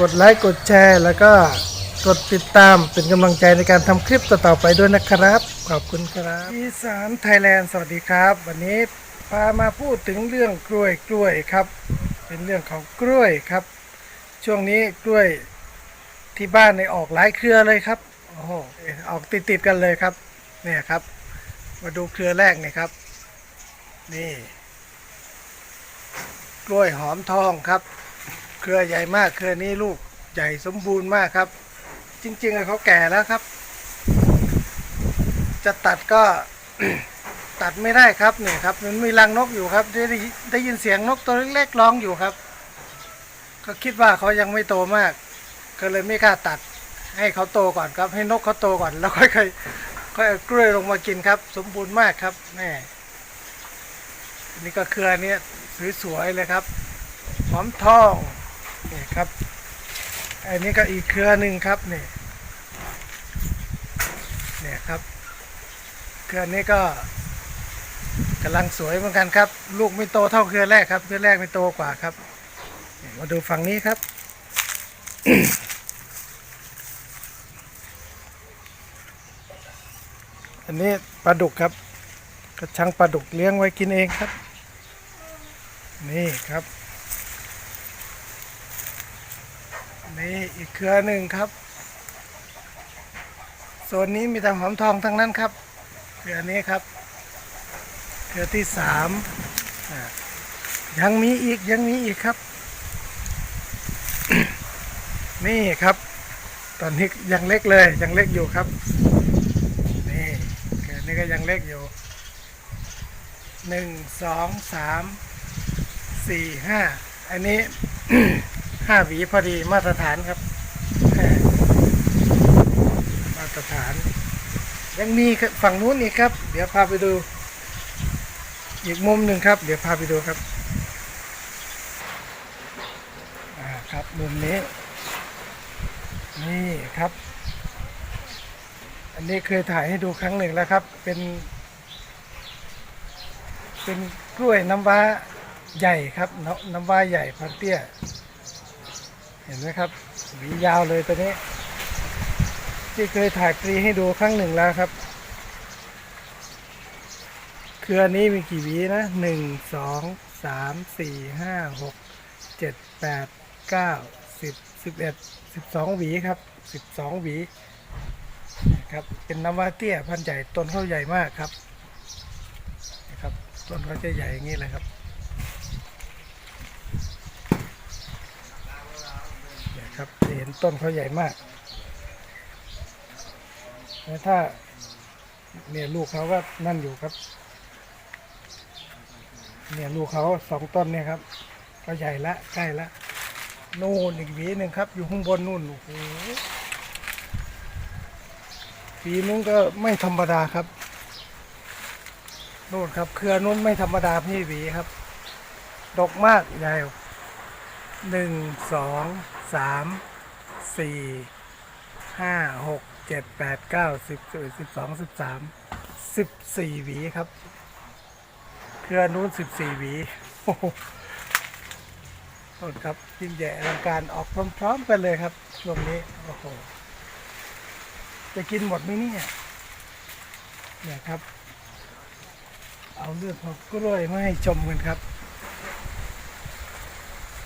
กดไลค์กดแชร์ แล้วก็กดติดตามเป็นกำลังใจในการทำคลิปต่อๆไปด้วยนะครับ ขอบคุณครับอีสานไทยแลนด์สวัสดีครับ วันนี้พามาพูดถึงเรื่องกล้วยกล้วยครับ เป็นเรื่องของกล้วยครับ ช่วงนี้กล้วยที่บ้านในออกหลายเครือเลยครับโอ้โหออกติดติดกันเลยครับ เนี่ยครับ มาดูเครือแรกเนี่ยครับ นี่ กล้วยหอมทองครับ เครือใหญ่มาก เครือนี้ลูกใหญ่สมบูรณ์มากครับ จริงๆเขาแก่แล้วครับ จะตัดก็ตัดไม่ได้ครับเนี่ยครับ มันมีรังนกอยู่ครับ ได้ได้ยินเสียงนกตัวเล็กๆร้องอยู่ครับ ก็คิดว่าเขายังไม่โตมาก ก็เลยไม่กล้าตัด ให้เขาโตก่อนครับ ให้นกเขาโตก่อนแล้วค่อยค่อยค่อยเอากล้วยลงมากินครับ สมบูรณ์มากครับแม่นี่ก็เครือเนี้ยสวยๆเลยครับหอมทอง นี่ครับอันนี้ก็อีกเครือหนึ่งครับนี่เนี่ยครับ เครือนี้ก็กำลังสวยเหมือนกันครับ ลูกไม่โตเท่าเครือแรกครับ เครือแรกไม่โตกว่าครับ มาดูฝั่งนี้ครับอันนี้ปลาดุกครับ กระชังปลาดุกเลี้ยงไว้กินเองครับ นี่ครับ นี่อีกเครือหนึ่งครับโซนนี้มีแต่หอมทองทั้งนั้นครับเครือนี้ครับเครือที่สามยังมีอีกยังมีอีกครับ นี่ครับ ตอนนี้ยังเล็กเลยยังเล็กอยู่ครับนี่เครือนี้ก็ยังเล็กอยู่หนึ่งสองสามสี่ห้าอันนี้ ห้าหวีพอดีมาตรฐานครับ มาตรฐาน ยังมีฝั่งนู้นอีกครับ เดี๋ยวพาไปดู อีกมุมหนึ่งครับ เดี๋ยวพาไปดูครับครับมุมนี้ นี่ครับ อันนี้เคยถ่ายให้ดูครั้งหนึ่งแล้วครับ เป็น เป็นกล้วยน้ำว้าใหญ่ครับน้ำว้าใหญ่พันเตี้ย เห็นไหมครับหวียาวเลยตัวนี้ ที่เคยถ่ายปรีให้ดูครั้งหนึ่งแล้วครับ เครือนี้มีกี่หวีนะหนึ่งสองสามสี่ห้าหกเจ็ดแปดเก้าสิบสิบเอ็ดสิบสองหวีครับสิบสองหวีครับเป็นน้ำว้าเตี้ยพันใหญ่ต้นเขาใหญ่มากครับนะครับต้นเขาจะใหญ่อย่างนี้เลยครับ เนี่ยครับจะเห็ นต้นเขาใหญ่มากแล้วถ้าเนี่ยลูกเขาก็นั่นอยู่ครับ เนี่ยลูกเขาสองต้นเนี่ยครับ ก็ใหญ่ละใกล้ละนู่นอีกหวีหนึ่งครับ อยู่ข้างบนนู่นโอ้โหหวีนึงก็ไม่ธรรมดาครับนู่นครับ เครือนู้นไม่ธรรมดาพี่หวีครับ ดกมากใหญ่หนึ่งสองสาม สี่ห้าหกเจ็ดแปดเก้าสิบสิบสิบสองสิบสามสิบสี่หวีครับ เครือนู้นสิบสี่หวีโอ้โหโทษครับยิ่งใหญ่อลังการออกพร้อมๆกันเลยครับ ช่วงนี้โอ้โหจะกินหมดไหมเนี่ยเนี่ยครับ เอาเรื่องของกล้วยมาให้ชมกันครับ